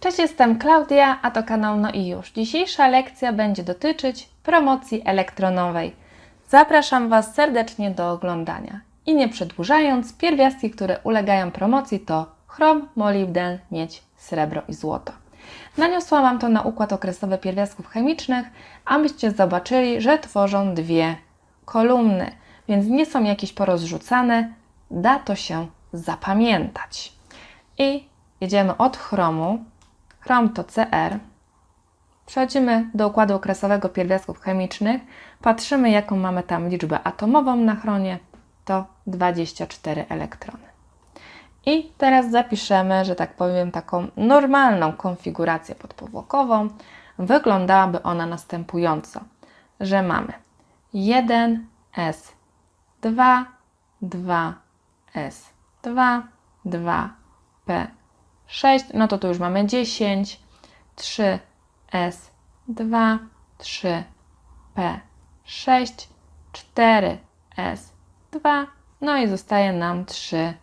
Cześć, jestem Klaudia, a to kanał No i już. Dzisiejsza lekcja będzie dotyczyć promocji elektronowej. Zapraszam Was serdecznie do oglądania. I nie przedłużając, pierwiastki, które ulegają promocji to chrom, molibden, miedź, srebro i złoto. Naniosłam Wam to na układ okresowy pierwiastków chemicznych, abyście zobaczyli, że tworzą dwie kolumny, więc nie są jakieś porozrzucane, da to się zapamiętać. I jedziemy od chromu. Chrom to Cr. Przechodzimy do układu okresowego pierwiastków chemicznych. Patrzymy, jaką mamy tam liczbę atomową na chronie. To 24 elektrony. I teraz zapiszemy, że tak powiem, taką normalną konfigurację podpowłokową. Wyglądałaby ona następująco, że mamy 1 S 2 2 S 2 2 P 6, no to tu już mamy 10, 3 S 2 3 P 6, 4 S 2, no i zostaje nam 3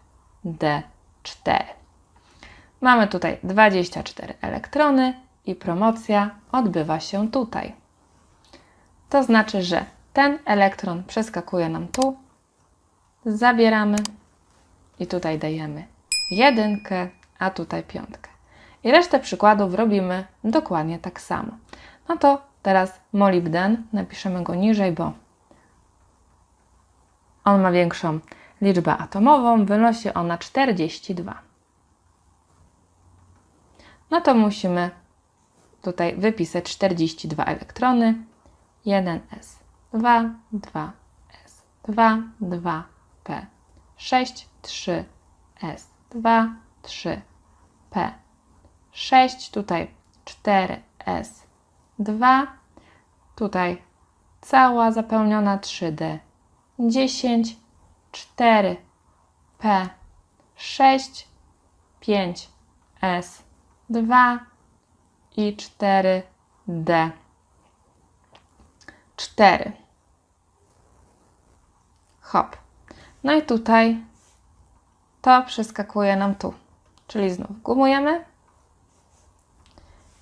D 4. Mamy tutaj 24 elektrony i promocja odbywa się tutaj. To znaczy, że ten elektron przeskakuje nam tu, zabieramy i tutaj dajemy jedynkę, a tutaj piątkę. I resztę przykładów robimy dokładnie tak samo. No to teraz molibden, napiszemy go niżej, bo on ma większą liczbę atomową, wynosi ona 42. No to musimy tutaj wypisać 42 elektrony. 1s, 2, 2s, 2, 2, p, 6, 3, s, 2, 3, p, 6, tutaj 4, s, 2, tutaj cała zapełniona 3d, 10, 4, p, 6, 5, s, 2 i 4, d. 4. Hop. No i tutaj to przeskakuje nam tu. Czyli znów gumujemy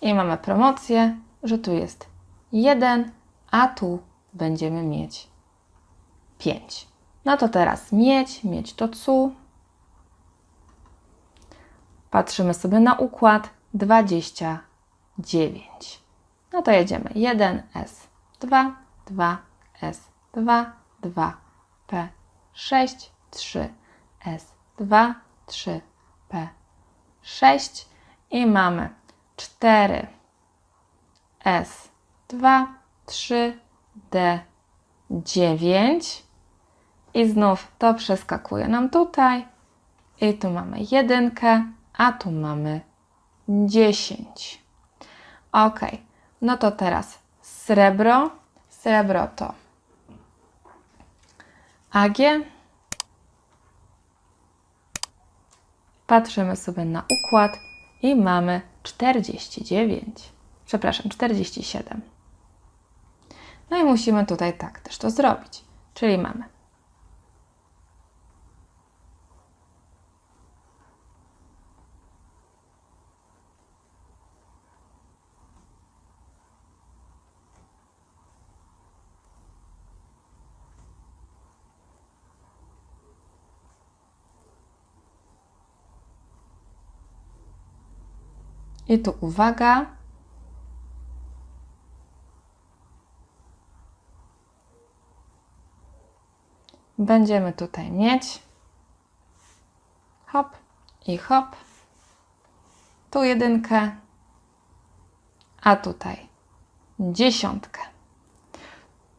i mamy promocję, że tu jest 1, a tu będziemy mieć 5. No to teraz mieć, mieć to cu. Patrzymy sobie na układ 29. No to jedziemy 1S, 2, 2, S, 2, 2, P, 6, 3, S, 2, 3, P, 6 i mamy 4, S, 2, 3, D, 9 i znów to przeskakuje nam tutaj i tu mamy jedynkę, a tu mamy 10. Ok, no to teraz srebro. Srebro to AG. Patrzymy sobie na układ i mamy 49. Przepraszam, 47. No i musimy tutaj tak też to zrobić. Czyli mamy I tu uwaga. Będziemy tutaj mieć hop i hop. Tu jedynkę, a tutaj dziesiątkę.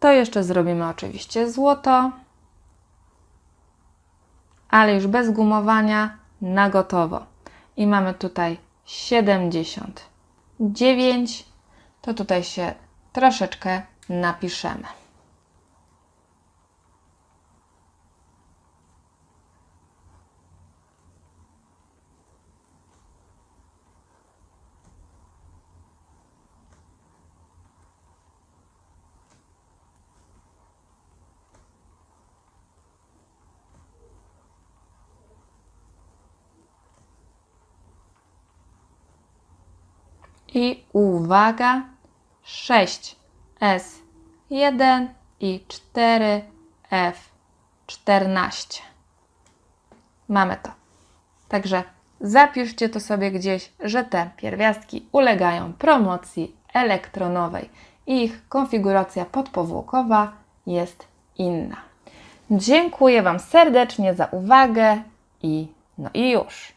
To jeszcze zrobimy oczywiście złoto, ale już bez gumowania na gotowo. I mamy tutaj 79, to tutaj się troszeczkę napiszemy. I uwaga, 6S1 i 4F14. Mamy to. Także zapiszcie to sobie gdzieś, że te pierwiastki ulegają promocji elektronowej ich konfiguracja podpowłokowa jest inna. Dziękuję Wam serdecznie za uwagę i no i już.